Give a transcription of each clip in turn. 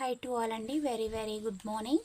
High to all అండి very very good morning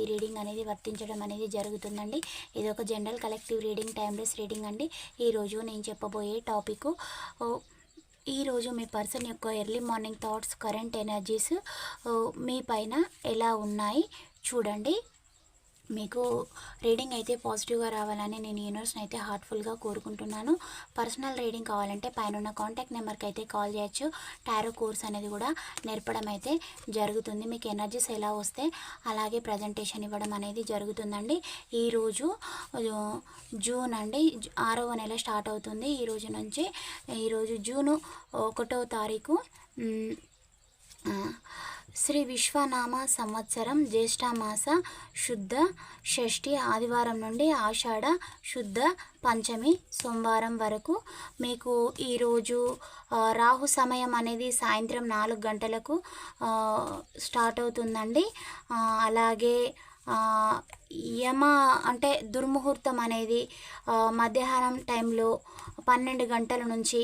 ఈ reading అనేది వర్తించడం అనేది జరుగుతుందండి. ఇది ఒక general collective reading timeless reading అండి. ఈరోజు నేను చెప్పబోయే టాపిక్ ఈరోజు మీ పర్సన్ యొక్క early morning thoughts current energies మీ పైన ఎలా ఉన్నాయి చూడండి. మీకు రీడింగ్ అయితే పాజిటివ్గా రావాలని నేను యూనివర్స్ని అయితే హార్ట్ఫుల్గా కోరుకుంటున్నాను. పర్సనల్ రీడింగ్ కావాలంటే పైన ఉన్న కాంటాక్ట్ నెంబర్కి అయితే కాల్ చేయొచ్చు. టారో కోర్స్ అనేది కూడా నేర్పడం అయితే జరుగుతుంది. మీకు ఎనర్జీస్ ఎలా వస్తే అలాగే ప్రజెంటేషన్ ఇవ్వడం అనేది జరుగుతుందండి. ఈరోజు జూన్ అండి ఆరవ నెల స్టార్ట్ అవుతుంది. ఈ రోజు నుంచి ఈరోజు జూను ఒకటో తారీఖు శ్రీ విశ్వనామ సంవత్సరం జ్యేష్ఠమాస శుద్ధ షష్ఠి ఆదివారం నుండి ఆషాఢ శుద్ధ పంచమి సోమవారం వరకు మీకు ఈరోజు రాహు సమయం అనేది సాయంత్రం నాలుగు గంటలకు స్టార్ట్ అవుతుందండి. అలాగే యమ అంటే దుర్ముహూర్తం అనేది మధ్యాహ్నం టైంలో పన్నెండు గంటల నుంచి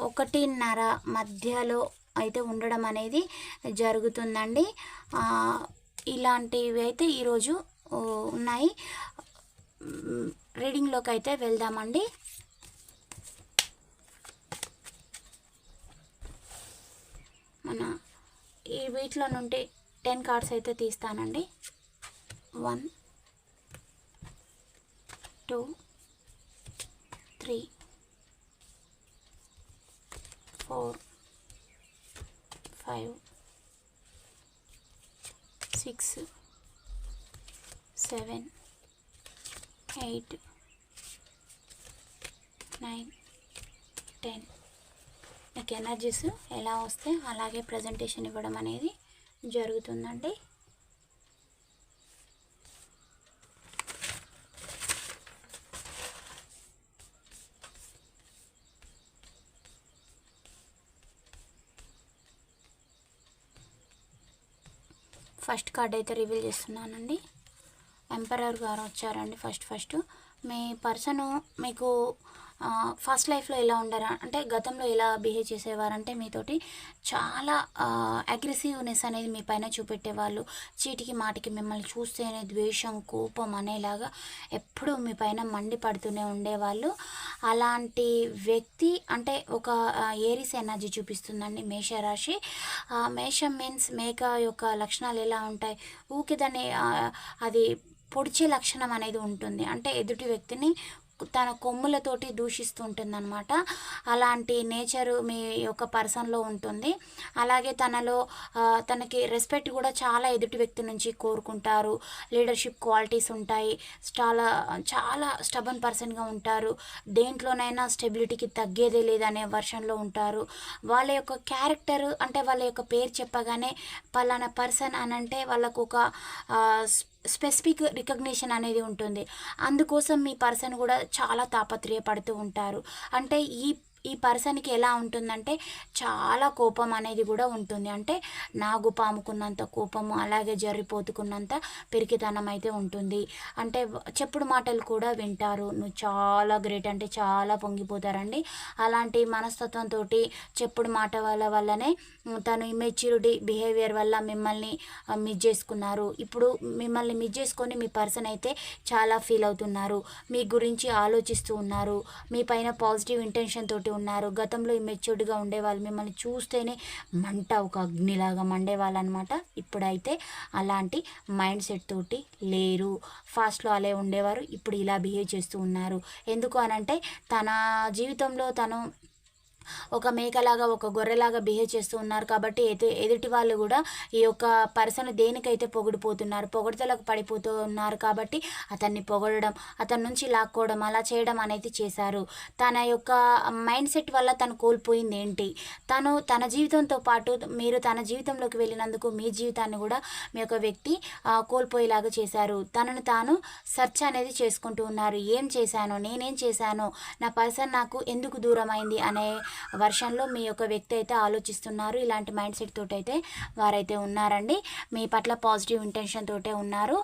ఒకటిన్నర మధ్యలో అయితే ఉండడం అనేది జరుగుతుందండి. ఇలాంటివి అయితే ఈరోజు ఉన్నాయి. రీడింగ్లోకి అయితే వెళ్దామండి. మన ఈ వీటిలో నుండి టెన్ కార్డ్స్ అయితే తీస్తానండి. One two three four five six seven eight nine ten. నాకు ఎనర్జీస్ ఎలా వస్తే అలాగే ప్రజెంటేషన్ ఇవ్వడం అనేది జరుగుతుందండి ఫస్ట్ కార్డ్ అయితే రివీల్ చేస్తున్నానండి. ఎంపరర్ గారు వచ్చారండి ఫస్ట్ ఫస్ట్. మీ పర్సన్ మీకు ఫస్ట్ లైఫ్లో ఎలా ఉండరా? అంటే గతంలో ఎలా బిహేవ్ చేసేవారంటే మీతోటి చాలా అగ్రెసివ్నెస్ అనేది మీ పైన చూపెట్టేవాళ్ళు. చీటికి మాటికి మిమ్మల్ని చూస్తేనే ద్వేషం కోపం అనేలాగా ఎప్పుడూ మీ పైన మండిపడుతూనే ఉండేవాళ్ళు. అలాంటి వ్యక్తి అంటే ఒక ఏరిస్ ఎనర్జీ చూపిస్తుందండి మేషరాశి. మేషం మీన్స్ మేక యొక్క లక్షణాలు ఎలా ఉంటాయి? ఊకే దాన్ని అది పొడిచే లక్షణం అనేది ఉంటుంది. అంటే ఎదుటి వ్యక్తిని తన కొమ్ములతోటి దూషిస్తూ ఉంటుందన్నమాట అలాంటి నేచర్ మీ యొక్క పర్సన్లో ఉంటుంది. అలాగే తనలో తనకి రెస్పెక్ట్ కూడా చాలా ఎదుటి వ్యక్తి నుంచి కోరుకుంటారు. లీడర్షిప్ క్వాలిటీస్ ఉంటాయి. చాలా చాలా స్టబన్ పర్సన్గా ఉంటారు. దేంట్లోనైనా స్టెబిలిటీకి తగ్గేదే లేదనే వర్షన్లో ఉంటారు. వాళ్ళ యొక్క క్యారెక్టర్ అంటే వాళ్ళ యొక్క పేరు చెప్పగానే పలానా పర్సన్ అని అంటే వాళ్ళకు ఒక స్పెసిఫిక్ రికగ్నిషన్ అనేది ఉంటుంది. అందుకోసం మీ పర్సన్ కూడా చాలా తాపత్రయపడుతూ ఉంటారు. అంటే ఈ ఈ పర్సన్కి ఎలా ఉంటుందంటే చాలా కోపం అనేది కూడా ఉంటుంది. అంటే నాగు పాముకున్నంత కోపము అలాగే జరిపోతుకున్నంత పెరికితనం అయితే ఉంటుంది. అంటే చెప్పుడు మాటలు కూడా వింటారు. నువ్వు చాలా గ్రేట్ అంటే చాలా పొంగిపోతారండి. అలాంటి మనస్తత్వంతో చెప్పుడు మాట వల్ల వల్లనే తను ఇమెచ్యూరిటీ బిహేవియర్ వల్ల మిమ్మల్ని మిస్ చేసుకున్నారు. ఇప్పుడు మిమ్మల్ని మిస్ చేసుకొని మీ పర్సన్ అయితే చాలా ఫీల్ అవుతున్నారు. మీ గురించి ఆలోచిస్తూ ఉన్నారు. మీ పైన పాజిటివ్ ఇంటెన్షన్ తోటి ఉన్నారు. గతంలో మెచ్యూర్డ్గా ఉండేవాళ్ళు. మిమ్మల్ని చూస్తేనే మంట ఒక అగ్నిలాగా మండేవాళ్ళు అనమాట ఇప్పుడైతే అలాంటి మైండ్ సెట్ తోటి లేరు. ఫాస్ట్లో అలే ఉండేవారు. ఇప్పుడు ఇలా బిహేవ్ చేస్తూ ఉన్నారు. ఎందుకు అనంటే తన జీవితంలో తను ఒక మేకలాగా ఒక గొర్రెలాగా బిహేవ్ చేస్తూ ఉన్నారు కాబట్టి ఎదు ఎదుటి వాళ్ళు కూడా ఈ యొక్క పర్సన్ దేనికైతే పొగిడిపోతున్నారు పొగడతలకు పడిపోతూ ఉన్నారు కాబట్టి అతన్ని పొగడడం అతని నుంచి లాక్కోవడం అలా చేయడం అనేది చేశారు. తన యొక్క మైండ్ సెట్ వల్ల తను కోల్పోయింది ఏంటి? తను తన జీవితంతో పాటు మీరు తన జీవితంలోకి వెళ్ళినందుకు మీ జీవితాన్ని కూడా మీ యొక్క వ్యక్తి కోల్పోయేలాగా చేశారు. తనను తాను సెర్చ్ అనేది చేసుకుంటూ ఉన్నారు. ఏం చేశాను? నేనేం చేశాను? నా పర్సన్ నాకు ఎందుకు దూరం అయింది అనే వర్షన్లో మీ యొక్క వ్యక్తి అయితే ఆలోచిస్తున్నారు. ఇలాంటి మైండ్ సెట్ తోటి అయితే వారైతే ఉన్నారండి. మీ పట్ల పాజిటివ్ ఇంటెన్షన్ తోటే ఉన్నారు.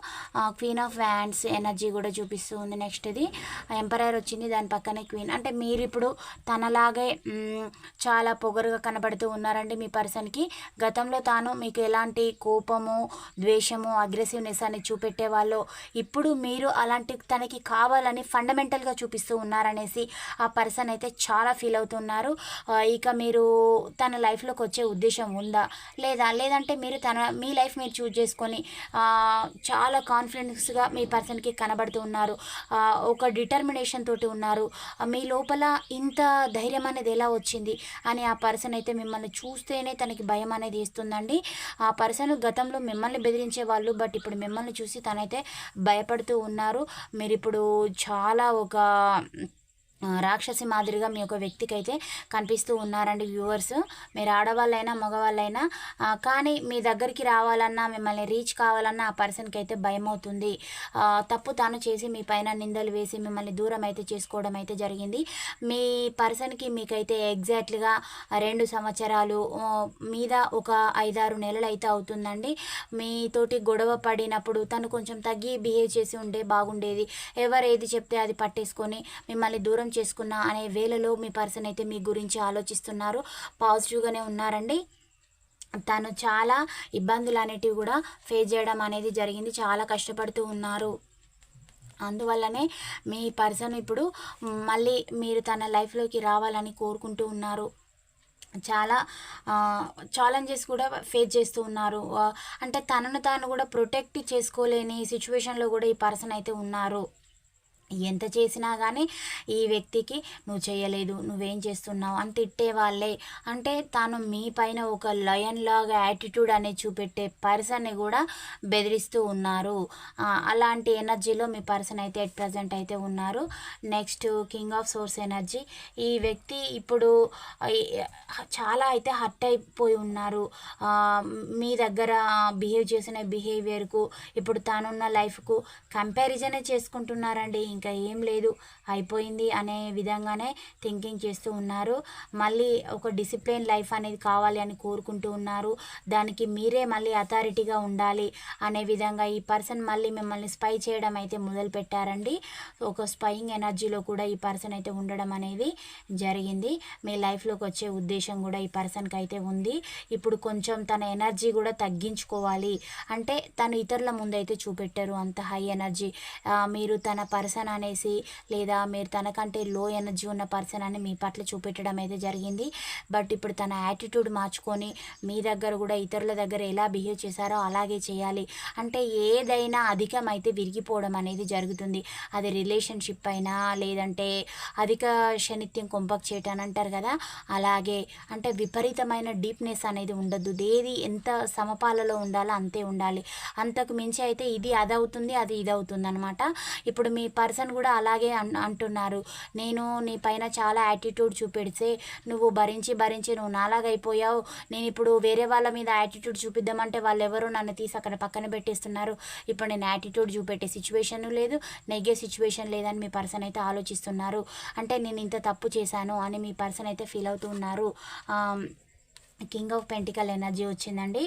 క్వీన్ ఆఫ్ వ్యాండ్స్ ఎనర్జీ కూడా చూపిస్తూ ఉంది నెక్స్ట్ ఇది ఎంపరర్ వచ్చింది దాని పక్కనే క్వీన్ అంటే మీరు ఇప్పుడు తనలాగే చాలా పొగరుగా కనబడుతూ ఉన్నారండి మీ పర్సన్కి. గతంలో తాను మీకు ఎలాంటి కోపము ద్వేషము అగ్రెసివ్నెస్ అని చూపెట్టే వాళ్ళు ఇప్పుడు మీరు అలాంటి తనకి కావాలని ఫండమెంటల్గా చూపిస్తూ ఉన్నారనేసి ఆ పర్సన్ అయితే చాలా ఫీల్ అవుతున్నారు. ఇక మీరు తన లైఫ్లోకి వచ్చే ఉద్దేశం ఉందా? లేదా లేదంటే మీరు తన మీ లైఫ్ మీరు చూజ్ చేసుకొని చాలా కాన్ఫిడెన్స్గా మీ పర్సన్కి కనబడుతూ ఉన్నారు. ఒక డిటర్మినేషన్ తోటి ఉన్నారు. మీ లోపల ఇంత ధైర్యం అనేది ఎలా వచ్చింది? అని ఆ పర్సన్ అయితే మిమ్మల్ని చూస్తేనే తనకి భయం అనేది ఇస్తుందండి ఆ పర్సన్ గతంలో మిమ్మల్ని బెదిరించే వాళ్ళు బట్ ఇప్పుడు మిమ్మల్ని చూసి తనైతే భయపడుతూ ఉన్నారు. మీరు ఇప్పుడు చాలా ఒక రాక్షసి మాదిరిగా మీ యొక్క వ్యక్తికి అయితే కనిపిస్తూ ఉన్నారండి వ్యూవర్స్. మీరు ఆడవాళ్ళైనా మగవాళ్ళైనా కానీ మీ దగ్గరికి రావాలన్నా మిమ్మల్ని రీచ్ కావాలన్నా ఆ పర్సన్కి అయితే భయం అవుతుంది తప్పు తాను చేసి మీ పైన నిందలు వేసి మిమ్మల్ని దూరం అయితే చేసుకోవడం అయితే జరిగింది. మీ పర్సన్కి మీకైతే ఎగ్జాక్ట్లీగా రెండు సంవత్సరాలు మీద ఒక ఐదారు నెలలు అయితే అవుతుందండి. మీతోటి గొడవ పడినప్పుడు తను కొంచెం తగ్గి బిహేవ్ చేసి ఉంటే బాగుండేది. ఎవరు ఏది చెప్తే అది పట్టేసుకొని మిమ్మల్ని దూరం చేసుకున్నా అనే వేళలో మీ పర్సన్ అయితే మీ గురించి ఆలోచిస్తున్నారు. పాజిటివ్గానే ఉన్నారండి. తను చాలా ఇబ్బందులు అనేటివి కూడా ఫేస్ చేయడం అనేది జరిగింది. చాలా కష్టపడుతూ ఉన్నారు. అందువల్లనే మీ పర్సన్ ఇప్పుడు మళ్ళీ మీరు తన లైఫ్లోకి రావాలని కోరుకుంటూ ఉన్నారు. చాలా ఛాలెంజెస్ కూడా ఫేస్ చేస్తూ ఉన్నారు. అంటే తనను తాను కూడా ప్రొటెక్ట్ చేసుకోలేని సిచ్యువేషన్లో కూడా ఈ పర్సన్ అయితే ఉన్నారు. ఎంత చేసినా కానీ ఈ వ్యక్తికి నువ్వు చేయలేదు నువ్వేం చేస్తున్నావు అని తిట్టేవాళ్ళే. అంటే తాను మీ పైన ఒక లయన్ లాగా యాటిట్యూడ్ అనేది చూపెట్టే పర్సన్ని కూడా బెదిరిస్తూ ఉన్నారు. అలాంటి ఎనర్జీలో మీ పర్సన్ అయితే ఎట్ ప్రజెంట్ అయితే ఉన్నారు. Next king of swords energy. ఈ వ్యక్తి ఇప్పుడు చాలా అయితే హర్ట్ అయిపోయి ఉన్నారు. మీ దగ్గర బిహేవ్ చేసిన బిహేవియర్కు ఇప్పుడు తానున్న లైఫ్కు కంపారిజనే చేసుకుంటున్నారండి? ఇంకా ఏం లేదు అయిపోయింది అనే విధంగానే థింకింగ్ చేస్తూ ఉన్నారు. మళ్ళీ ఒక డిసిప్లిన్ లైఫ్ అనేది కావాలి అని కోరుకుంటూ ఉన్నారు. దానికి మీరే మళ్ళీ అథారిటీగా ఉండాలి అనే విధంగా ఈ పర్సన్ మళ్ళీ మిమ్మల్ని స్పై చేయడం అయితే మొదలు పెట్టారండి ఒక స్పైయింగ్ ఎనర్జీలో కూడా ఈ పర్సన్ అయితే ఉండడం అనేది జరిగింది. మీ లైఫ్లోకి వచ్చే ఉద్దేశం కూడా ఈ పర్సన్కి అయితే ఉంది. ఇప్పుడు కొంచెం తన ఎనర్జీ కూడా తగ్గించుకోవాలి. అంటే తను ఇతరుల ముందు అయితే చూపెట్టారు అంత హై ఎనర్జీ మీరు తన పర్సన్ అనేసి లేదా మీరు తనకంటే లో ఎనర్జీ ఉన్న పర్సన్ అని మీ పట్ల చూపెట్టడం అయితే జరిగింది. బట్ ఇప్పుడు తన యాటిట్యూడ్ మార్చుకొని మీ దగ్గర కూడా ఇతరుల దగ్గర ఎలా బిహేవ్ చేశారో అలాగే చేయాలి. అంటే ఏదైనా అధికమైతే విరిగిపోవడం అనేది జరుగుతుంది. అది రిలేషన్షిప్ అయినా లేదంటే అధిక శనిత్యం కొంపకు చేయటం అని అంటారు కదా. అలాగే అంటే విపరీతమైన డీప్నెస్ అనేది ఉండద్దు. ఏది ఎంత సమపాలలో ఉండాలో అంతే ఉండాలి. అంతకు మించి అయితే ఇది అది అవుతుంది అది ఇది అవుతుంది అనమాట ఇప్పుడు మీ పర్సన్ పర్సన్ కూడా అలాగే అన్ అంటున్నారు. నేను నీ పైన చాలా యాటిట్యూడ్ చూపెడితే నువ్వు భరించి భరించి నువ్వు నాలాగైపోయావు నేను ఇప్పుడు వేరే వాళ్ళ మీద యాటిట్యూడ్ చూపిద్దామంటే వాళ్ళు ఎవరు నన్ను తీసి అక్కడ పక్కన పెట్టేస్తున్నారు. ఇప్పుడు నేను యాటిట్యూడ్ చూపెట్టే సిచ్యువేషన్ లేదు నెగ్గే సిచ్యువేషన్ లేదని మీ పర్సన్ అయితే ఆలోచిస్తున్నారు. అంటే నేను ఇంత తప్పు చేశాను అని మీ పర్సన్ అయితే ఫీల్ అవుతూ ఉన్నారు. కింగ్ ఆఫ్ పెంటికల్ ఎనర్జీ వచ్చిందండి.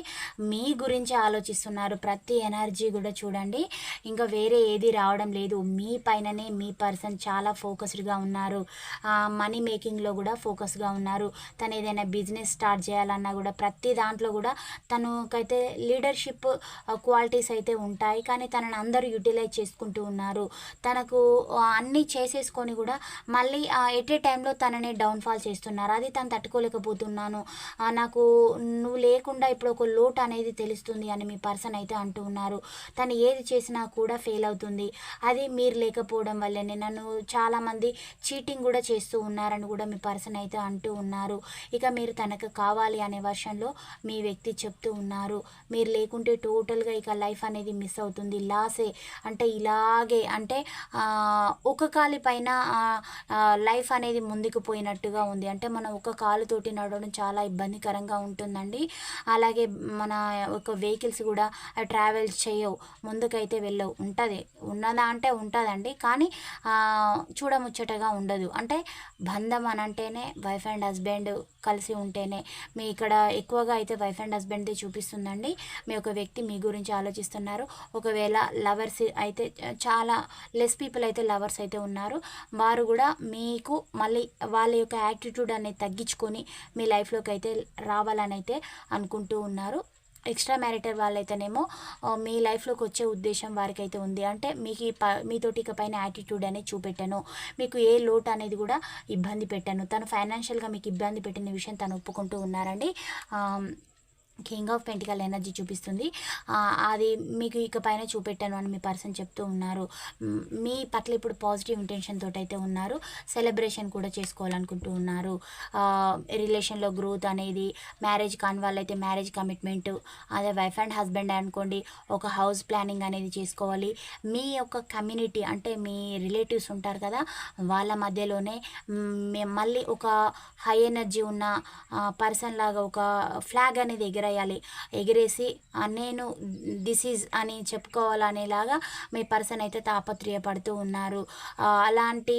మీ గురించి ఆలోచిస్తున్నారు. ప్రతి ఎనర్జీ కూడా చూడండి. ఇంకా వేరే ఏది రావడం లేదు. మీ పైననే మీ పర్సన్ చాలా ఫోకస్డ్గా ఉన్నారు. మనీ మేకింగ్లో కూడా ఫోకస్గా ఉన్నారు. తను ఏదైనా బిజినెస్ స్టార్ట్ చేయాలన్నా కూడా ప్రతి దాంట్లో కూడా తనకైతే లీడర్షిప్ క్వాలిటీస్ అయితే ఉంటాయి. కానీ తనని అందరూ యూటిలైజ్ చేసుకుంటూ ఉన్నారు. తనకు అన్నీ చేసేసుకొని కూడా మళ్ళీ ఎట్ ఏ టైంలో తనని డౌన్ఫాల్ చేస్తున్నారు. అది తను తట్టుకోలేకపోతున్నాను. నా నాకు నువ్వు లేకుండా ఇప్పుడు ఒక లోటు అనేది తెలుస్తుంది అని మీ పర్సన్ అయితే అంటూ ఉన్నారు. తను ఏది చేసినా కూడా ఫెయిల్ అవుతుంది. అది మీరు లేకపోవడం వల్లనే. నన్ను చాలామంది చీటింగ్ కూడా చేస్తూ ఉన్నారని కూడా మీ పర్సన్ అయితే అంటూ ఉన్నారు. ఇక మీరు తనకు కావాలి అనే వర్షంలో మీ వ్యక్తి చెప్తూ ఉన్నారు. మీరు లేకుంటే టోటల్గా ఇక లైఫ్ అనేది మిస్ అవుతుంది. లాసే. అంటే ఇలాగే. అంటే ఒక కాలి పైన లైఫ్ అనేది ముందుకు పోయినట్టుగా ఉంది. అంటే మనం ఒక కాలుతోటి నడవడం చాలా ఆహ్లాదకరంగా ఉంటుందండి. అలాగే మన ఒక వెహికల్స్ కూడా ట్రావెల్ చేయవు ముందుకైతే వెళ్ళవు. ఉంటుంది. ఉన్నదా అంటే ఉంటుందండి. కానీ చూడముచ్చటగా ఉండదు. అంటే బంధం అని అంటేనే వైఫ్ అండ్ హస్బెండ్ కలిసి ఉంటేనే మీ ఇక్కడ ఎక్కువగా అయితే వైఫ్ అండ్ హస్బెండ్ది చూపిస్తుందండి. మీ ఒక వ్యక్తి మీ గురించి ఆలోచిస్తున్నారు. ఒకవేళ లవర్స్ అయితే చాలా లెస్ పీపుల్ అయితే లవర్స్ అయితే ఉన్నారు. వారు కూడా మీకు మళ్ళీ వాళ్ళ యొక్క యాటిట్యూడ్ అనేది తగ్గించుకొని మీ లైఫ్లోకి అయితే రావాలని అయితే అనుకుంటూ ఉన్నారు. ఎక్స్ట్రా మ్యారిటర్ వాళ్ళైతేనేమో మీ లైఫ్లోకి వచ్చే ఉద్దేశం వారికైతే ఉంది. అంటే మీకు ఈ ప మీతోటి ఇక పైన యాటిట్యూడ్ అనేది చూపెట్టాను. మీకు ఏ లోటు అనేది కూడా ఇబ్బంది పెట్టాను. తను ఫైనాన్షియల్గా మీకు ఇబ్బంది పెట్టిన విషయం తను ఒప్పుకుంటూ ఉన్నారండి. కింగ్ ఆఫ్ పెంటికల్ ఎనర్జీ చూపిస్తుంది. అది మీకు ఇక పైన చూపెట్టాను అని మీ పర్సన్ చెప్తూ ఉన్నారు. మీ పట్ల ఇప్పుడు పాజిటివ్ ఇంటెన్షన్ తోటి అయితే ఉన్నారు. సెలబ్రేషన్ కూడా చేసుకోవాలనుకుంటూ ఉన్నారు. రిలేషన్లో గ్రోత్ అనేది మ్యారేజ్ కాని వాళ్ళైతే మ్యారేజ్ కమిట్మెంట్ అదే వైఫ్ అండ్ హస్బెండ్ అనుకోండి ఒక హౌస్ ప్లానింగ్ అనేది చేసుకోవాలి. మీ యొక్క కమ్యూనిటీ అంటే మీ రిలేటివ్స్ ఉంటారు కదా వాళ్ళ మధ్యలోనే మళ్ళీ ఒక హై ఎనర్జీ ఉన్న పర్సన్ లాగా ఒక ఫ్లాగ్ అనేది ఎగిరేయాలి. ఎగిరేసి నేను నేను డిసీజ్ అని చెప్పుకోవాలనేలాగా మీ పర్సన్ అయితే తాపత్రయపడుతూ ఉన్నారు. అలాంటి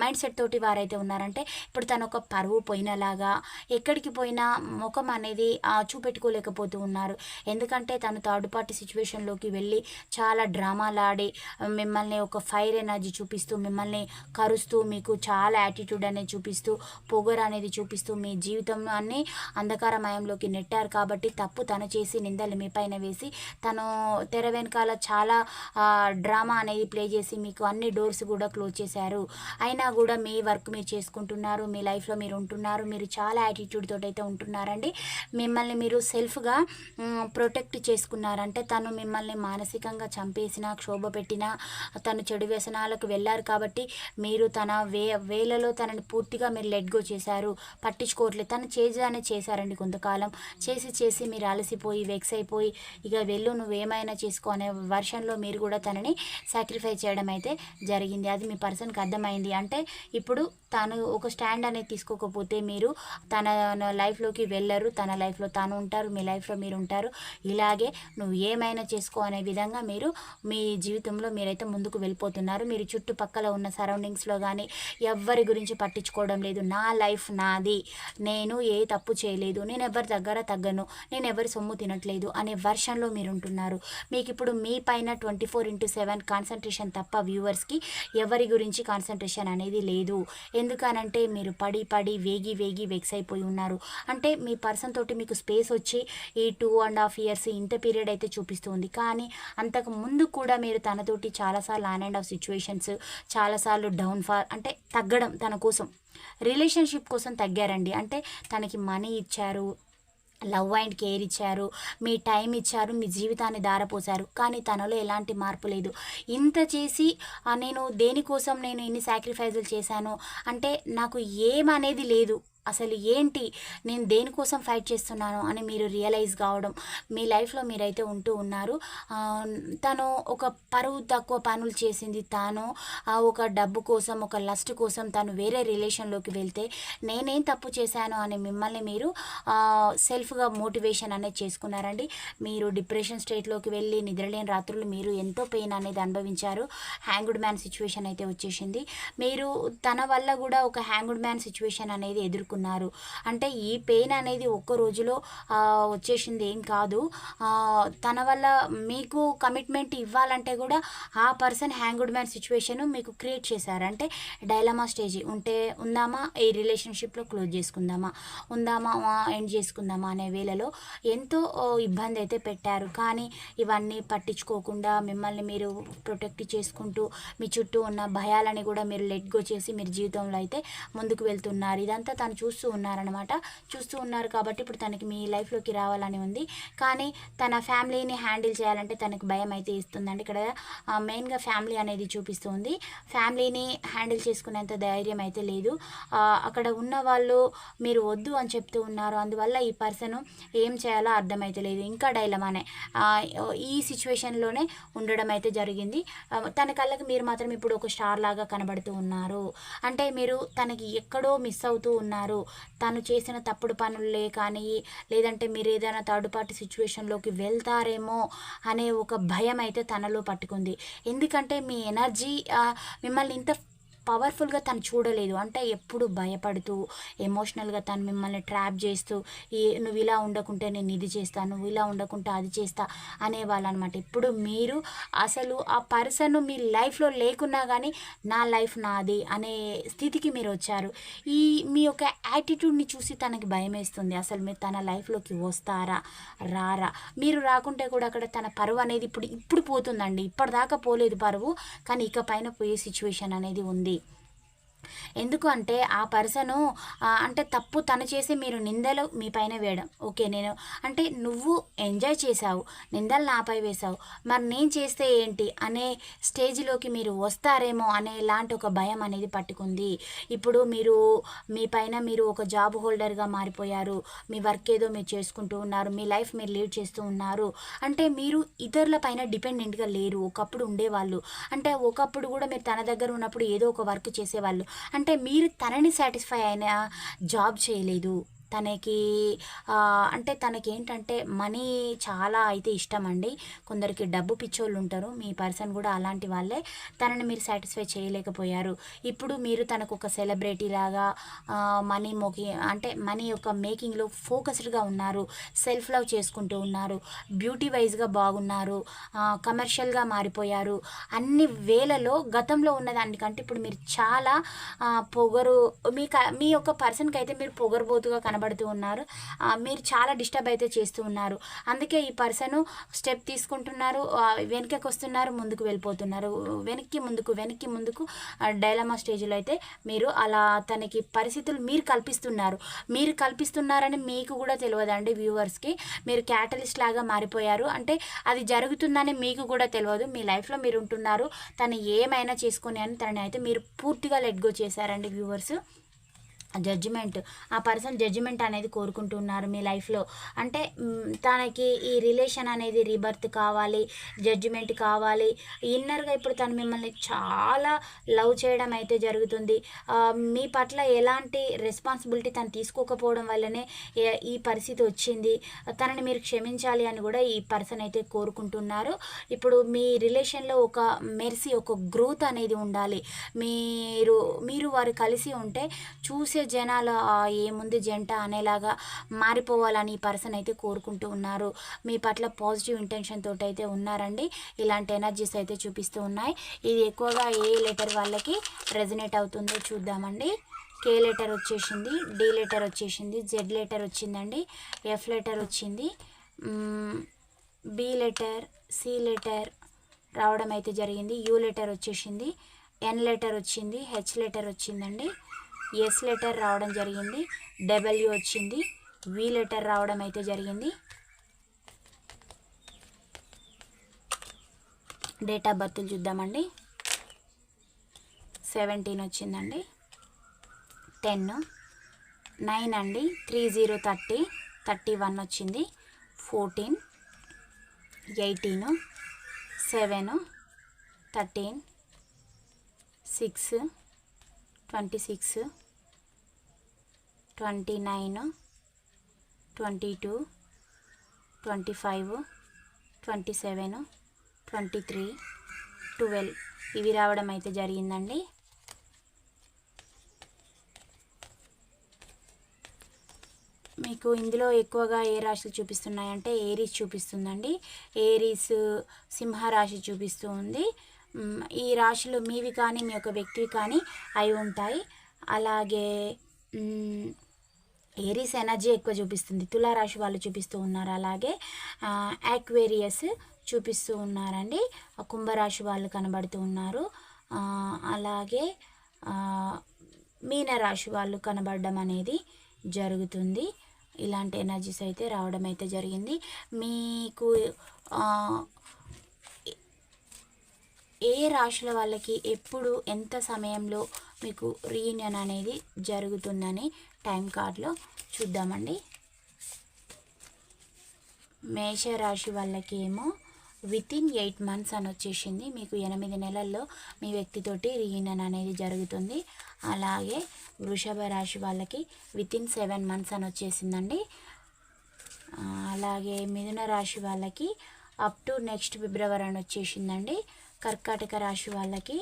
మైండ్ సెట్ తోటి వారైతే ఉన్నారంటే ఇప్పుడు తను ఒక పరువు పోయినలాగా ఎక్కడికి పోయినా ముఖం అనేది చూపెట్టుకోలేకపోతూ ఉన్నారు. ఎందుకంటే తను థర్డ్ పార్టీ సిచ్యువేషన్లోకి వెళ్ళి చాలా డ్రామాలాడి మిమ్మల్ని ఒక ఫైర్ ఎనర్జీ చూపిస్తూ మిమ్మల్ని కరుస్తూ మీకు చాలా యాటిట్యూడ్ అనేది చూపిస్తూ పొగరు అనేది చూపిస్తూ మీ జీవితంలో అన్ని అంధకారమయంలోకి నెట్టారు కాబట్టి కాబట్టి తప్పు తను చేసి నిందలు మీ పైన వేసి తను తెర వెనకాల చాలా డ్రామా అనేది ప్లే చేసి మీకు అన్ని డోర్స్ కూడా క్లోజ్ చేశారు. అయినా కూడా మీ వర్క్ మీరు చేసుకుంటున్నారు మీ లైఫ్లో మీరు ఉంటున్నారు మీరు చాలా యాటిట్యూడ్ తోటి అయితే ఉంటున్నారండి. మిమ్మల్ని మీరు సెల్ఫ్గా ప్రొటెక్ట్ చేసుకున్నారంటే తను మిమ్మల్ని మానసికంగా చంపేసిన క్షోభ పెట్టిన తను చెడు వ్యసనాలకు వెళ్ళారు కాబట్టి మీరు తన వే వేలలో తనని పూర్తిగా మీరు లెట్ గో చేశారు పట్టించుకోవట్లేదు. తను చేసేదాన్ని చేశారండి కొంతకాలం. చేసి చేసి మీరు అలసిపోయి వెక్స్ అయిపోయి ఇక వెళ్ళు నువ్వేమైనా చేసుకో అనే వర్షన్లో మీరు కూడా తనని సాక్రిఫై చేయడం అయితే జరిగింది. అది మీ పర్సన్కి అర్థమైంది. అంటే ఇప్పుడు తను ఒక స్టాండ్ అనేది తీసుకోకపోతే మీరు తన లైఫ్లోకి వెళ్ళరు తన లైఫ్లో తాను ఉంటారు మీ లైఫ్లో మీరు ఉంటారు. ఇలాగే నువ్వు ఏమైనా చేసుకో అనే విధంగా మీరు మీ జీవితంలో మీరైతే ముందుకు వెళ్ళిపోతున్నారు. మీరు చుట్టుపక్కల ఉన్న సరౌండింగ్స్లో కానీ ఎవ్వరి గురించి పట్టించుకోవడం లేదు. నా లైఫ్ నాది. నేను ఏ తప్పు చేయలేదు. నేను ఎవరి దగ్గర తగ్గను. నేను ఎవరి సొమ్ము తినట్లేదు అనే వర్షన్లో మీరు ఉంటున్నారు మీకు ఇప్పుడు మీ పైన twenty four into seven concentration తప్ప వ్యూవర్స్కి ఎవరి గురించి కాన్సన్ట్రేషన్ అనేది లేదు. ఎందుకనంటే మీరు పడి పడి వేగి వేగి వెక్స్ అయిపోయి ఉన్నారు. అంటే మీ పర్సన్ తోటి మీకు స్పేస్ వచ్చి ఈ టూ అండ్ హాఫ్ ఇయర్స్ ఇంత పీరియడ్ అయితే చూపిస్తుంది. కానీ అంతకు ముందు కూడా మీరు తనతోటి చాలాసార్లు ఆన్ అండ్ ఆఫ్ సిచ్యువేషన్స్ చాలాసార్లు డౌన్ ఫాల్ అంటే తగ్గడం తన కోసం. రిలేషన్షిప్ కోసం తగ్గారండి. అంటే తనకి మనీ ఇచ్చారు లవ్ అండ్ కేర్ ఇచ్చారు మీ టైం ఇచ్చారు మీ జీవితాన్ని దారపోసారు కానీ తనలో ఎలాంటి మార్పు లేదు. ఇంత చేసి నేను దేనికోసం నేను ఇన్ని సాక్రిఫైజులు చేశాను? అంటే నాకు ఏమనేది లేదు. అసలు ఏంటి? నేను దేనికోసం ఫైట్ చేస్తున్నాను అని మీరు రియలైజ్ కావడం మీ లైఫ్లో మీరైతే ఉంటూ ఉన్నారు. తను ఒక పరువు తక్కువ పనులు చేసింది. తాను ఒక డబ్బు కోసం ఒక లస్ట్ కోసం తను వేరే రిలేషన్లోకి వెళ్తే నేనేం తప్పు చేశాను అని మిమ్మల్ని మీరు సెల్ఫ్గా మోటివేషన్ అనేది చేసుకున్నారండి. మీరు డిప్రెషన్ స్టేట్లోకి వెళ్ళి నిద్రలేని రాత్రులు మీరు ఎంతో పెయిన్ అనేది అనుభవించారు. హ్యాంగుడ్ మ్యాన్ సిచ్యువేషన్ అయితే వచ్చేసింది. మీరు తన వల్ల కూడా ఒక హ్యాంగుడ్ మ్యాన్ సిచ్యువేషన్ అనేది అనుకున్నారు. అంటే ఈ పెయిన్ అనేది ఒక్క రోజులో వచ్చేసింది ఏం కాదు. తన వల్ల మీకు కమిట్మెంట్ ఇవ్వాలంటే కూడా ఆ పర్సన్ హ్యాంగుడ్ మ్యాన్ సిచ్యువేషన్ మీకు క్రియేట్ చేశారు. అంటే డైలమా స్టేజ్ ఉంటే ఉందామా? ఈ రిలేషన్షిప్లో క్లోజ్ చేసుకుందామా? ఉందామా? ఎండ్ చేసుకుందామా? అనే వేళలో ఎంతో ఇబ్బంది అయితే పెట్టారు. కానీ ఇవన్నీ పట్టించుకోకుండా మిమ్మల్ని మీరు ప్రొటెక్ట్ చేసుకుంటూ మీ చుట్టూ ఉన్న భయాలని కూడా మీరు లెట్ గో చేసి మీరు జీవితంలో అయితే ముందుకు వెళ్తున్నారు. ఇదంతా తను చూస్తూ ఉన్నారనమాట చూస్తూ ఉన్నారు కాబట్టి ఇప్పుడు తనకి మీ లైఫ్లోకి రావాలని ఉంది. కానీ తన ఫ్యామిలీని హ్యాండిల్ చేయాలంటే తనకు భయం అయితే ఇస్తుందండి. ఇక్కడ మెయిన్గా ఫ్యామిలీ అనేది చూపిస్తుంది ఫ్యామిలీని హ్యాండిల్ చేసుకునేంత ధైర్యం అయితే లేదు. అక్కడ ఉన్న వాళ్ళు మీరు వద్దు అని చెప్తూ ఉన్నారు. అందువల్ల ఈ పర్సన్ ఏం చేయాలో అర్థమైతే లేదు. ఇంకా డైలమానే అనే ఈ సిచ్యువేషన్లోనే ఉండడం అయితే జరిగింది. తన కళ్ళకి మీరు మాత్రం ఇప్పుడు ఒక స్టార్ లాగా కనబడుతూ ఉన్నారు. అంటే మీరు తనకి ఎక్కడో మిస్ అవుతూ ఉన్నారు. తను చేసిన తప్పుడు పనులే కానీ లేదంటే మీరు ఏదైనా థర్డ్ పార్టీ సిచ్యువేషన్లోకి వెళ్తారేమో అనే ఒక భయం అయితే తనలో పట్టుకుంది. ఎందుకంటే మీ ఎనర్జీ మిమ్మల్ని ఇంత పవర్ఫుల్గా తను చూడలేదు. అంటే ఎప్పుడు భయపడుతూ ఎమోషనల్గా తను మిమ్మల్ని ట్రాప్ చేస్తూ ఈ నువ్వు ఇలా ఉండకుంటే నేను ఇది చేస్తాను నువ్వు ఇలా ఉండకుంటే అది చేస్తా అనేవాళ్ళు అనమాట ఇప్పుడు మీరు అసలు ఆ పర్సన్ మీ లైఫ్లో లేకున్నా కానీ నా లైఫ్ నాది అనే స్థితికి మీరు వచ్చారు. ఈ మీ యొక్క యాటిట్యూడ్ని చూసి తనకి భయం వేస్తుంది అసలు మీరు తన లైఫ్లోకి వస్తారా రారా? మీరు రాకుంటే కూడా అక్కడ తన పరువు అనేది ఇప్పుడు ఇప్పుడు పోతుందండి. ఇప్పటిదాకా పోలేదు పరువు. కానీ ఇక పైన పోయే సిచ్యువేషన్ అనేది ఉంది. ఎందుకు అంటే ఆ పర్సను అంటే తప్పు తను చేసి మీరు నిందలు మీ పైన వేయడం. ఓకే నేను అంటే నువ్వు ఎంజాయ్ చేసావు నిందలు నాపై వేసావు మరి నేను చేస్తే ఏంటి? అనే స్టేజ్లోకి మీరు వస్తారేమో అనే ఇలాంటి ఒక భయం అనేది పట్టుకుంది. ఇప్పుడు మీరు మీ పైన మీరు ఒక జాబ్ హోల్డర్గా మారిపోయారు. మీ వర్క్ ఏదో మీరు చేసుకుంటూ ఉన్నారు. మీ లైఫ్ మీరు లీడ్ చేస్తూ ఉన్నారు. అంటే మీరు ఇతరుల పైన డిపెండెంట్గా లేరు. ఒకప్పుడు ఉండేవాళ్ళు. అంటే ఒకప్పుడు కూడా మీరు తన దగ్గర ఉన్నప్పుడు ఏదో ఒక వర్క్ చేసేవాళ్ళు. అంటే మీరు తనని సాటిస్ఫై అయిన జాబ్ చేయలేదు. తనకి అంటే తనకి ఏంటంటే మనీ చాలా అయితే ఇష్టం అండి కొందరికి డబ్బు పిచ్చోళ్ళు ఉంటారు మీ పర్సన్ కూడా అలాంటి వాళ్ళే. తనని మీరు సాటిస్ఫై చేయలేకపోయారు. ఇప్పుడు మీరు తనకు ఒక సెలబ్రిటీ లాగా మనీ మోకి అంటే మనీ యొక్క మేకింగ్లో ఫోకస్డ్గా ఉన్నారు. సెల్ఫ్ లవ్ చేసుకుంటూ ఉన్నారు. బ్యూటీ వైజ్గా బాగున్నారు. కమర్షియల్గా మారిపోయారు. అన్ని వేలలో గతంలో ఉన్నదానికంటే ఇప్పుడు మీరు చాలా పొగరు మీ క- మీ యొక్క పర్సన్కి అయితే మీరు పొగరుబోతుగా కనబడుతూ ఉన్నారు. మీరు చాలా డిస్టర్బ్ అయితే చేస్తూ ఉన్నారు. అందుకే ఈ పర్సన్ స్టెప్ తీసుకుంటున్నారు. వెనకకి వస్తున్నారు ముందుకు వెళ్ళిపోతున్నారు. వెనక్కి ముందుకు వెనక్కి ముందుకు డైలమా స్టేజ్లో అయితే మీరు అలా తనకి పరిస్థితులు మీరు కల్పిస్తున్నారు. మీరు కల్పిస్తున్నారని మీకు కూడా తెలియదండి వ్యూవర్స్కి. మీరు క్యాటలిస్ట్ లాగా మారిపోయారు. అంటే అది జరుగుతుందని మీకు కూడా తెలియదు. మీ లైఫ్లో మీరు ఉంటున్నారు. తను ఏమైనా చేసుకుని అని తనని అయితే మీరు పూర్తిగా లెట్ గో చేశారండి వ్యూవర్స్. జడ్జిమెంట్ ఆ పర్సన్ జడ్జిమెంట్ అనేది కోరుకుంటున్నారు మీ లైఫ్లో అంటే తనకి ఈ రిలేషన్ అనేది రీబర్త్ కావాలి జడ్జిమెంట్ కావాలి. ఇన్నర్గా ఇప్పుడు తను మిమ్మల్ని చాలా లవ్ చేయడం అయితే జరుగుతుంది. మీ పట్ల ఎలాంటి రెస్పాన్సిబిలిటీ తను తీసుకోకపోవడం వల్లనే ఈ పరిస్థితి వచ్చింది. తనని మీరు క్షమించాలి అని కూడా ఈ పర్సన్ అయితే కోరుకుంటున్నారు. ఇప్పుడు మీ రిలేషన్లో ఒక మెర్సీ ఒక గ్రోత్ అనేది ఉండాలి. మీరు మీరు వారు కలిసి ఉంటే చూసే జనాలు ఏముంది జంట అనేలాగా మారిపోవాలని ఈ పర్సన్ అయితే కోరుకుంటూ ఉన్నారు. మీ పట్ల పాజిటివ్ ఇంటెన్షన్ తోటి అయితే ఉన్నారండి. ఇలాంటి ఎనర్జీస్ అయితే చూపిస్తూ ఉన్నాయి. ఇది ఎక్కువగా ఏ లెటర్ వాళ్ళకి రెజనేట్ అవుతుందో చూద్దామండి. కే లెటర్ వచ్చేసింది డి లెటర్ వచ్చేసింది జెడ్ లెటర్ వచ్చిందండి ఎఫ్ లెటర్ వచ్చింది బి లెటర్ సి లెటర్ రావడం అయితే జరిగింది యూ లెటర్ వచ్చేసింది ఎన్ లెటర్ వచ్చింది హెచ్ లెటర్ వచ్చిందండి. ఎస్ లెటర్ రావడం జరిగింది. డబ్ల్యూ వచ్చింది. వి లెటర్ రావడం అయితే జరిగింది. డేట్ ఆఫ్ బర్త్లు చూద్దామండి. సెవెంటీన్ వచ్చిందండి. టెన్ నైన్ అండి. Three zero thirty thirty one వచ్చింది. Fourteen eighteen seven thirteen six twenty six twenty nine twenty two twenty five twenty seven twenty three twelve. ఇవి రావడం అయితే జరిగిందండి. మీకు ఇందులో ఎక్కువగా ఏ రాశులు చూపిస్తున్నాయంటే ఏరీస్ చూపిస్తుందండి. ఏరీస్ సింహరాశి చూపిస్తూ ఉంది. ఈ రాశులు మీవి కానీ మీ యొక్క వ్యక్తివి కానీ అయి ఉంటాయి. అలాగే ఏరీస్ ఎనర్జీ ఎక్కువ చూపిస్తుంది. తులారాశి వాళ్ళు చూపిస్తూ ఉన్నారు. అలాగే యాక్వేరియస్ చూపిస్తూ ఉన్నారండి. కుంభరాశి వాళ్ళు కనబడుతూ ఉన్నారు. అలాగే మీనరాశి వాళ్ళు కనబడడం అనేది జరుగుతుంది. ఇలాంటి ఎనర్జీస్ అయితే రావడం అయితే జరిగింది. మీకు ఏ రాశుల వాళ్ళకి ఎప్పుడు ఎంత సమయంలో మీకు రీయూనియన్ అనేది జరుగుతుందని టైం కార్డులో చూద్దామండి. మేషరాశి వాళ్ళకి ఏమో విత్ ఇన్ ఎయిట్ మంత్స్ అని వచ్చేసింది. మీకు ఎనిమిది నెలల్లో మీ వ్యక్తితోటి రీయూనియన్ అనేది జరుగుతుంది. అలాగే వృషభ రాశి వాళ్ళకి విత్ ఇన్ సెవెన్ మంత్స్ అని వచ్చేసిందండి. అలాగే మిథున రాశి వాళ్ళకి అప్ టు నెక్స్ట్ ఫిబ్రవరి అని వచ్చేసిందండి. కర్కాటక రాశి వాళ్ళకి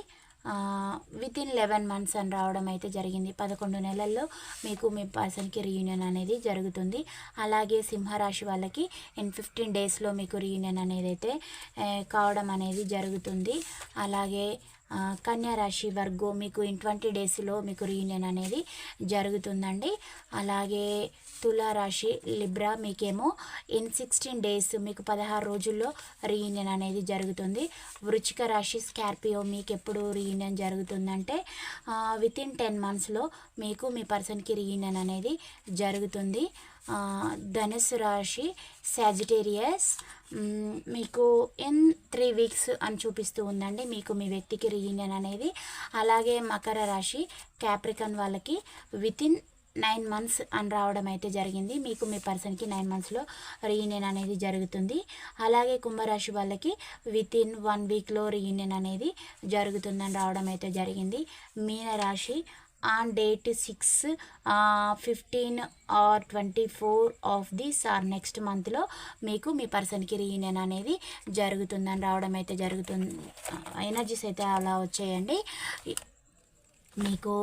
విత్ ఇన్ లెవెన్ మంత్స్ అని రావడం అయితే జరిగింది. పదకొండు నెలల్లో మీకు మీ పర్సన్కి రీయూనియన్ అనేది జరుగుతుంది. అలాగే సింహరాశి వాళ్ళకి ఇన్ ఫిఫ్టీన్ డేస్లో మీకు రీయూనియన్ అనేది అయితే కావడం అనేది జరుగుతుంది. అలాగే కన్యారాశి వర్గం మీకు ఇన్ ట్వంటీ డేస్లో మీకు రీయూనియన్ అనేది జరుగుతుందండి. అలాగే తులారాశి లిబ్రా మీకేమో ఇన్ సిక్స్టీన్ డేస్ మీకు పదహారు రోజుల్లో రీయూనియన్ అనేది జరుగుతుంది. వృచ్చిక రాశి స్కార్పియో మీకు ఎప్పుడు రీయూనియన్ జరుగుతుందంటే విత్ ఇన్ టెన్ మంత్స్లో మీకు మీ పర్సన్కి రీయూనియన్ అనేది జరుగుతుంది. ధనుసు రాశి సాజిటేరియస్ మీకు ఇన్ త్రీ వీక్స్ అని చూపిస్తూ ఉందండి. మీకు మీ వ్యక్తికి రీయూనియన్ అనేది. అలాగే మకర రాశి క్యాప్రికన్ వాళ్ళకి విత్ ఇన్ నైన్ మంత్స్ అని రావడం అయితే జరిగింది. మీకు మీ పర్సన్కి నైన్ మంత్స్లో రీయూనియన్ అనేది జరుగుతుంది. అలాగే కుంభరాశి వాళ్ళకి విత్ ఇన్ వన్ వీక్లో రీయూనియన్ అనేది జరుగుతుందని రావడం అయితే జరిగింది. మీనరాశి on date six fifteen or twenty four of this or next మంత్లో మీకు మీ పర్సన్కి రీయూనియన్ అనేది జరుగుతుందని రావడం అయితే జరుగుతుంది. ఎనర్జీస్ అయితే అలా వచ్చాయండి. మీకు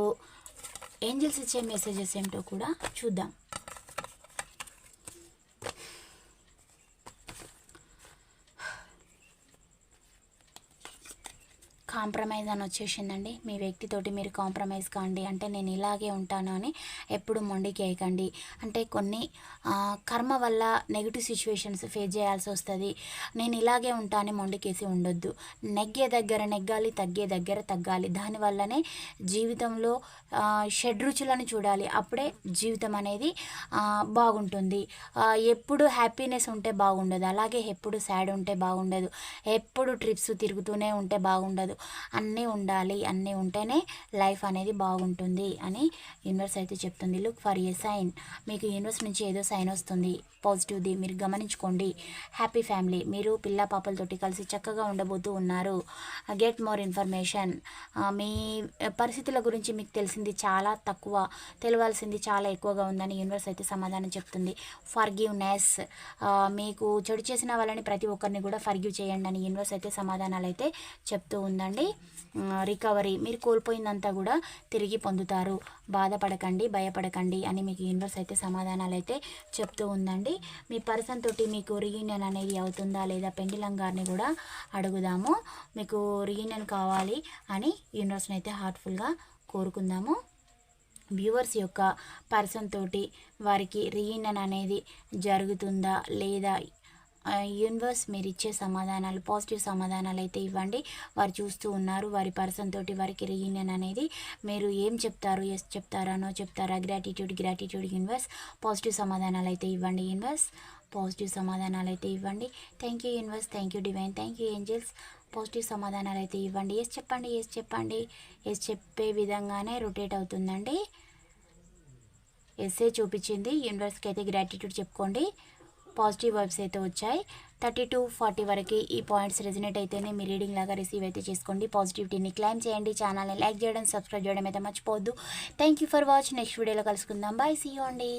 ఏంజల్స్ ఇచ్చే మెసేజెస్ ఏమిటో కూడా చూద్దాం. కాంప్రమైజ్ అని వచ్చేసిందండి. మీ వ్యక్తితోటి మీరు కాంప్రమైజ్ కాండి. అంటే నేను ఇలాగే ఉంటాను అని ఎప్పుడు మొండికి వేయకండి. అంటే కొన్ని కర్మ వల్ల నెగిటివ్ సిచ్యువేషన్స్ ఫేస్ చేయాల్సి వస్తుంది. నేను ఇలాగే ఉంటాను మొండికేసి ఉండొద్దు. నెగ్గే దగ్గర నెగ్గాలి తగ్గే దగ్గర తగ్గాలి. దానివల్లనే జీవితంలో షడ్రుచులను చూడాలి. అప్పుడే జీవితం అనేది బాగుంటుంది. ఎప్పుడు హ్యాపీనెస్ ఉంటే బాగుండదు. అలాగే ఎప్పుడు సాడ్ ఉంటే బాగుండదు. ఎప్పుడు ట్రిప్స్ తిరుగుతూనే ఉంటే బాగుండదు. అన్నీ ఉండాలి అన్నీ ఉంటేనే లైఫ్ అనేది బాగుంటుంది అని యూనివర్స్ అయితే చెప్తుంది. Look for a sign. మీకు యూనివర్స్ నుంచి ఏదో సైన్ వస్తుంది. పాజిటివ్ది మీరు గమనించుకోండి. Happy family. మీరు పిల్ల పాపలతోటి కలిసి చక్కగా ఉండబోతూ ఉన్నారు. గెట్ మోర్ ఇన్ఫర్మేషన్ మీ uh, పరిస్థితుల గురించి మీకు తెలిసింది చాలా తక్కువ. తెలియాల్సింది చాలా ఎక్కువగా ఉందని యూనివర్స్ అయితే సమాధానం చెప్తుంది. ఫర్గివ్నెస్ uh, మీకు చెడు చేసిన వాళ్ళని ప్రతి ఒక్కరిని కూడా ఫర్గివ్ చేయండి అని యూనివర్స్ అయితే సమాధానాలు అయితే చెప్తూ ఉందండి. Uh, రికవరీ మీరు కోల్పోయిందంతా కూడా తిరిగి పొందుతారు. బాధపడకండి భయపడకండి అని మీకు యూనివర్స్ అయితే సమాధానాలు అయితే చెప్తూ ఉందండి. మీ పర్సన్ తోటి మీకు రీయూనియన్ అనేది అవుతుందా లేదా పెండిలం గారిని కూడా అడుగుదాము. మీకు రీయూనియన్ కావాలి అని యూనివర్స్ని అయితే హార్ట్ఫుల్గా కోరుకుందాము. వ్యూవర్స్ యొక్క పర్సన్ తోటి వారికి రీయూనియన్ అనేది జరుగుతుందా లేదా యూనివర్స్ మీరు ఇచ్చే సమాధానాలు పాజిటివ్ సమాధానాలు అయితే ఇవ్వండి. వారు చూస్తూ ఉన్నారు వారి పర్సన్ తోటి వారికి రీయూనియన్ అనేది మీరు ఏం చెప్తారు ఎస్ చెప్తారా నో చెప్తారా? గ్రాటిట్యూడ్ గ్రాటిట్యూడ్ యూనివర్స్ పాజిటివ్ సమాధానాలు అయితే ఇవ్వండి యూనివర్స్ పాజిటివ్ సమాధానాలు అయితే ఇవ్వండి. Thank you universe thank you divine thank you angels positive సమాధానాలు అయితే ఇవ్వండి. ఎస్ చెప్పండి ఎస్ చెప్పండి. ఎస్ చెప్పే విధంగానే రొటేట్ అవుతుందండి. ఎస్ఏ చూపించింది. యూనివర్స్కి అయితే గ్రాటిట్యూడ్ చెప్పుకోండి. పాజిటివ్ వైబ్స్ అయితే వచ్చాయి. థర్టీ టు ఫార్టీ వరకు ఈ పాయింట్స్ రెజినేట్ అయితేనే మీ రీడింగ్ లాగా రిసీవ్ అయితే చేసుకోండి. పాజిటివిటీని క్లైమ్ చేయండి. ఛానల్ని లైక్ చేయడం సబ్స్క్రైబ్ చేయడం అయితే మర్చిపోవద్దు. Thank you for watch next వీడియోలో కలుసుకుందాం. బాయ్. సీ అండి.